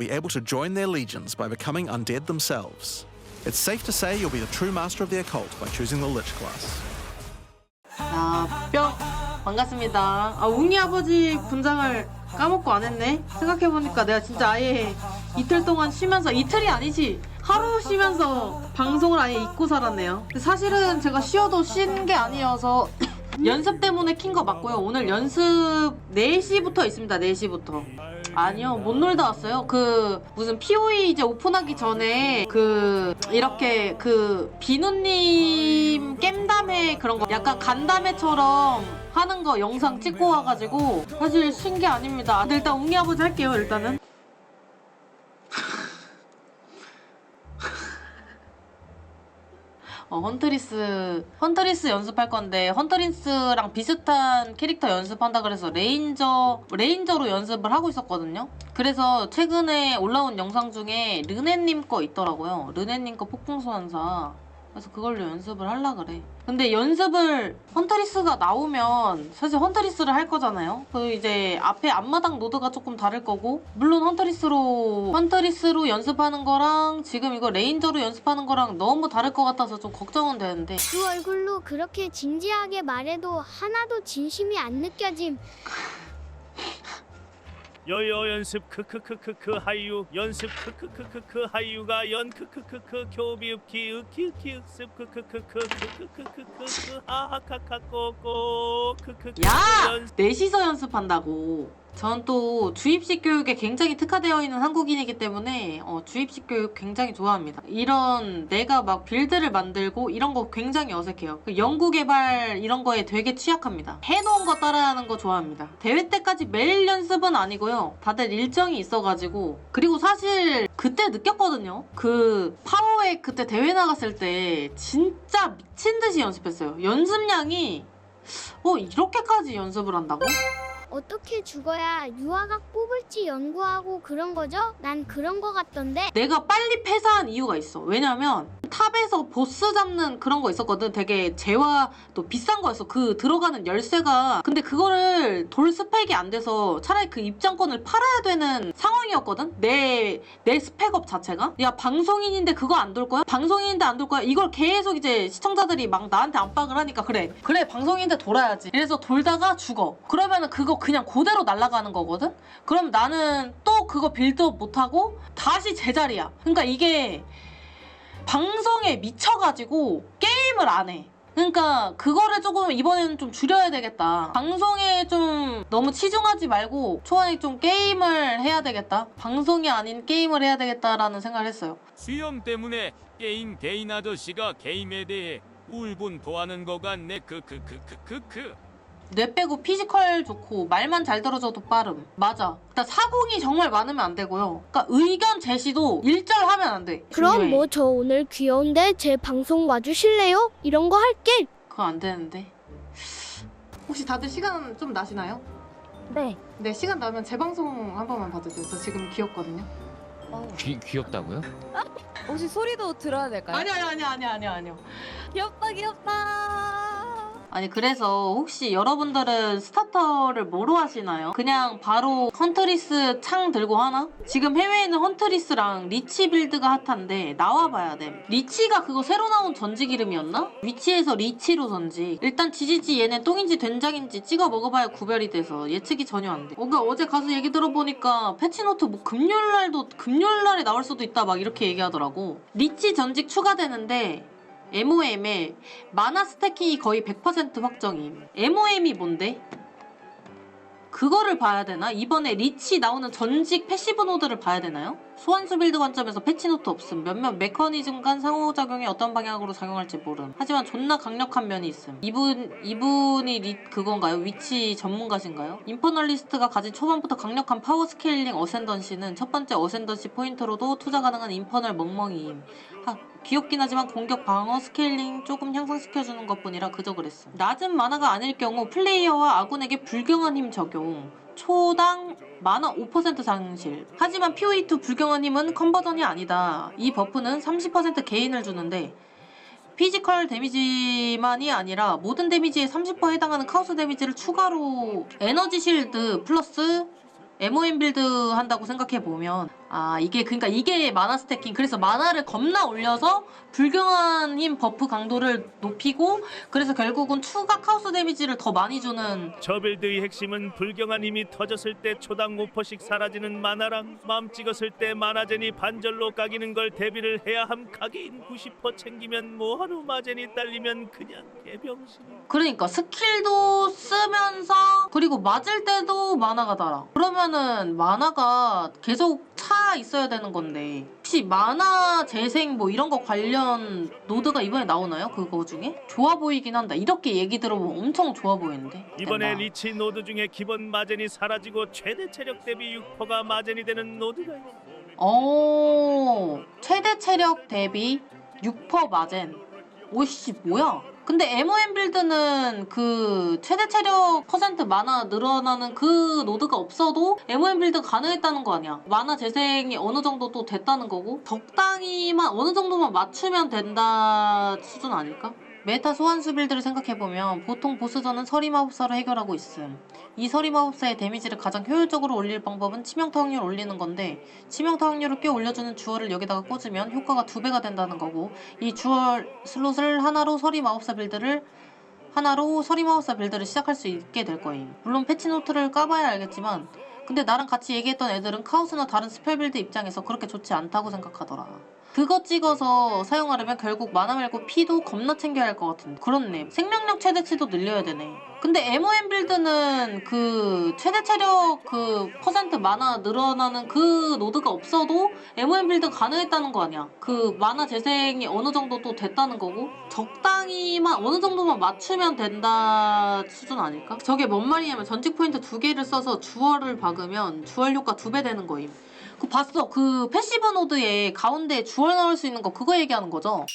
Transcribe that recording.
be able to join their legions by becoming undead themselves. It's safe to say you'll be the true master of the occult by choosing the Lich class. 자, 뿅! 반갑습니다. 아, 웅이 아버지 분장을 까먹고 안 했네? 생각해보니까 내가 진짜 아예 이틀 동안 쉬면서, 이틀이 아니지! 하루 쉬면서 방송을 아예 잊고 살았네요. 근데 사실은 제가 쉬어도 쉰 게 아니어서 연습 때문에 킨 거 맞고요. 오늘 연습 4시부터 있습니다. 4시부터. 아니요, 못 놀다 왔어요. 그, 무슨 POE 이제 오픈하기 전에 그, 이렇게 그, 비누님 깸담회 그런 거, 약간 간담회처럼 하는 거 영상 찍고 와가지고, 사실 쉰 게 아닙니다. 근데 일단 웅이 아버지 할게요, 일단은. 어, 헌트리스, 헌트리스 연습할 건데, 헌트리스랑 비슷한 캐릭터 연습한다 그래서 레인저, 레인저로 연습을 하고 있었거든요? 그래서 최근에 올라온 영상 중에 르네님 거 있더라고요. 르네님 거 폭풍소환사. 그래서 그걸로 연습을 하려 그래. 근데 연습을 헌터리스가 나오면 사실 헌터리스를 할 거잖아요. 그 이제 앞에 앞마당 노드가 조금 다를 거고 물론 헌터리스로 헌터리스로 연습하는 거랑 지금 이거 레인저로 연습하는 거랑 너무 다를 것 같아서 좀 걱정은 되는데 그 얼굴로 그렇게 진지하게 말해도 하나도 진심이 안 느껴짐. 여여 연습 크크크크크 하유 연습 크크크크크 하유가 연 크크크크 교비읍기 으키 으키 읍습 크크크크 하하카카꼬꼬 크크크 야! 넷이서 연습한다고. 전 또 주입식 교육에 굉장히 특화되어 있는 한국인이기 때문에 어, 주입식 교육 굉장히 좋아합니다. 이런 내가 막 빌드를 만들고 이런 거 굉장히 어색해요. 그 연구 개발 이런 거에 되게 취약합니다. 해놓은 거 따라하는 거 좋아합니다. 대회 때까지 매일 연습은 아니고요. 다들 일정이 있어가지고 그리고 사실 그때 느꼈거든요. 그 파워웨이 그때 대회 나갔을 때 진짜 미친 듯이 연습했어요. 연습량이 어 이렇게까지 연습을 한다고? 어떻게 죽어야 유아각 뽑을지 연구하고 그런 거죠? 난 그런 거 같던데. 내가 빨리 패사한 이유가 있어. 왜냐면 탑 에서 보스 잡는 그런 거 있었거든. 되게 재화 또 비싼 거였어. 그 들어가는 열쇠가. 근데 그거를 돌 스펙이 안 돼서 차라리 그 입장권을 팔아야 되는 상황이었거든. 내 내 스펙업 자체가. 야 방송인인데 그거 안 돌 거야? 방송인인데 안 돌 거야? 이걸 계속 이제 시청자들이 막 나한테 압박을 하니까 그래. 그래 방송인인데 돌아야지. 그래서 돌다가 죽어. 그러면은 그거 그냥 그대로 날아가는 거거든. 그럼 나는 또 그거 빌드업 못하고 다시 제자리야. 그러니까 이게 방송에 미쳐가지고 게임을 안 해. 그러니까 그거를 조금 이번에는 좀 줄여야 되겠다. 방송에 좀 너무 치중하지 말고 초안에 좀 게임을 해야 되겠다. 방송이 아닌 게임을 해야 되겠다라는 생각을 했어요. 수염 때문에 게임 개인 아저씨가 게임에 대해 울분토하는 거 같네 크크크크크크 뇌 빼고 피지컬 좋고 말만 잘 들어줘도 빠름. 맞아. 그러니까 사공이 정말 많으면 안 되고요. 그러니까 의견 제시도 일절하면 안 돼. 그럼 중요해. 뭐저 오늘 귀여운데 제 방송 와주실래요? 이런 거 할게. 그거 안 되는데. 혹시 다들 시간 좀 나시나요? 네. 네, 시간 나면 재방송 한 번만 봐주세요. 저 지금 귀엽거든요. 귀, 귀엽다고요? 혹시 소리도 들어야 될까요? 아니, 아니, 아니, 아니, 아니, 아니요. 귀엽다 귀엽다. 아니, 그래서 혹시 여러분들은 스타터를 뭐로 하시나요? 그냥 바로 헌트리스 창 들고 하나? 지금 해외에는 헌트리스랑 리치 빌드가 핫한데 나와봐야 돼. 리치가 그거 새로 나온 전직 이름이었나? 위치에서 리치로 전직. 일단 지지지 얘네 똥인지 된장인지 찍어 먹어봐야 구별이 돼서 예측이 전혀 안 돼. 뭔가 어제 가서 얘기 들어보니까 패치노트 뭐 금요일날도 금요일날에 나올 수도 있다 막 이렇게 얘기하더라고. 리치 전직 추가되는데 MOM에 마나 스태킹이 거의 100% 확정임. MOM이 뭔데? 그거를 봐야 되나? 이번에 리치 나오는 전직 패시브 노드를 봐야 되나요? 소환수 빌드 관점에서 패치노트 없음. 몇몇 메커니즘 간 상호작용이 어떤 방향으로 작용할지 모름. 하지만 존나 강력한 면이 있음. 이분, 이분이 리, 그건가요? 위치 전문가신가요? 인퍼널리스트가 가진 초반부터 강력한 파워 스케일링 어센던시는 첫 번째 어센던시 포인트로도 투자 가능한 인퍼널 멍멍이임. 하, 귀엽긴 하지만 공격 방어 스케일링 조금 향상시켜주는 것 뿐이라 그저 그랬음. 낮은 만화가 아닐 경우 플레이어와 아군에게 불경한 힘 적용. 초당 만화 5% 상실. 하지만 POE2 불경한 힘은 컨버전이 아니다. 이 버프는 30% 개인을 주는데 피지컬 데미지만이 아니라 모든 데미지에 30% 해당하는 카우스 데미지를 추가로 에너지 실드 플러스 MOM 빌드 한다고 생각해 보면 아 이게 그러니까 이게 마나 스태킹. 그래서 마나를 겁나 올려서 불경한 힘 버프 강도를 높이고 그래서 결국은 추가 카우스 데미지를 더 많이 주는 저 빌드의 핵심은 불경한 힘이 터졌을 때 초당 5%씩 사라지는 마나랑 맘 찍었을 때 마나젠이 반절로 까기는 걸 대비를 해야 함 카게인 90% 챙기면 뭐하루 마젠이 딸리면 그냥 개병신. 그러니까 스킬도 쓰면서 그리고 맞을 때도 마나가 달아. 그러면은 마나가 계속 차 있어야 되는 건데 혹시 마나 재생 뭐 이런 거 관련 노드가 이번에 나오나요? 그거 중에? 좋아 보이긴 한다 이렇게 얘기 들어보면 엄청 좋아 보이는데 이번에 된다. 리치 노드 중에 기본 마젠이 사라지고 최대 체력 대비 6%가 마젠이 되는 노드가 있어 어 최대 체력 대비 6% 마젠 오씨 뭐야 근데 MOM 빌드는 그 최대 체력 퍼센트 만화 늘어나는 그 노드가 없어도 MOM 빌드 가능했다는 거 아니야 만화 재생이 어느 정도 또 됐다는 거고 적당히만 어느 정도만 맞추면 된다 수준 아닐까? 메타 소환수 빌드를 생각해보면 보통 보스전은 서리마법사로 해결하고 있음 이 서리마법사의 데미지를 가장 효율적으로 올릴 방법은 치명타 확률 올리는 건데 치명타 확률을 꽤 올려주는 주얼을 여기다가 꽂으면 효과가 두 배가 된다는 거고 이 주얼 슬롯을 하나로 서리 마법사 빌드를 하나로 서리 마법사 빌드를 시작할 수 있게 될 거임. 물론 패치 노트를 까봐야 알겠지만 근데 나랑 같이 얘기했던 애들은 카오스나 다른 스펠 빌드 입장에서 그렇게 좋지 않다고 생각하더라. 그거 찍어서 사용하려면 결국 만화 말고 피도 겁나 챙겨야 할 것 같은데 그렇네 생명력 최대치도 늘려야 되네. 근데 MOM 빌드는 그 최대 체력 그 퍼센트 만화 늘어나는 그 노드가 없어도 MOM 빌드 가능했다는 거 아니야? 그 만화 재생이 어느 정도 또 됐다는 거고 적당히만 어느 정도만 맞추면 된다 수준 아닐까? 저게 뭔 말이냐면 전직 포인트 두 개를 써서 주얼을 박으면 주얼 효과 두 배 되는 거임 그 봤어. 그 패시브 노드에 가운데 주얼 넣을 수 있는 거 그거 얘기하는 거죠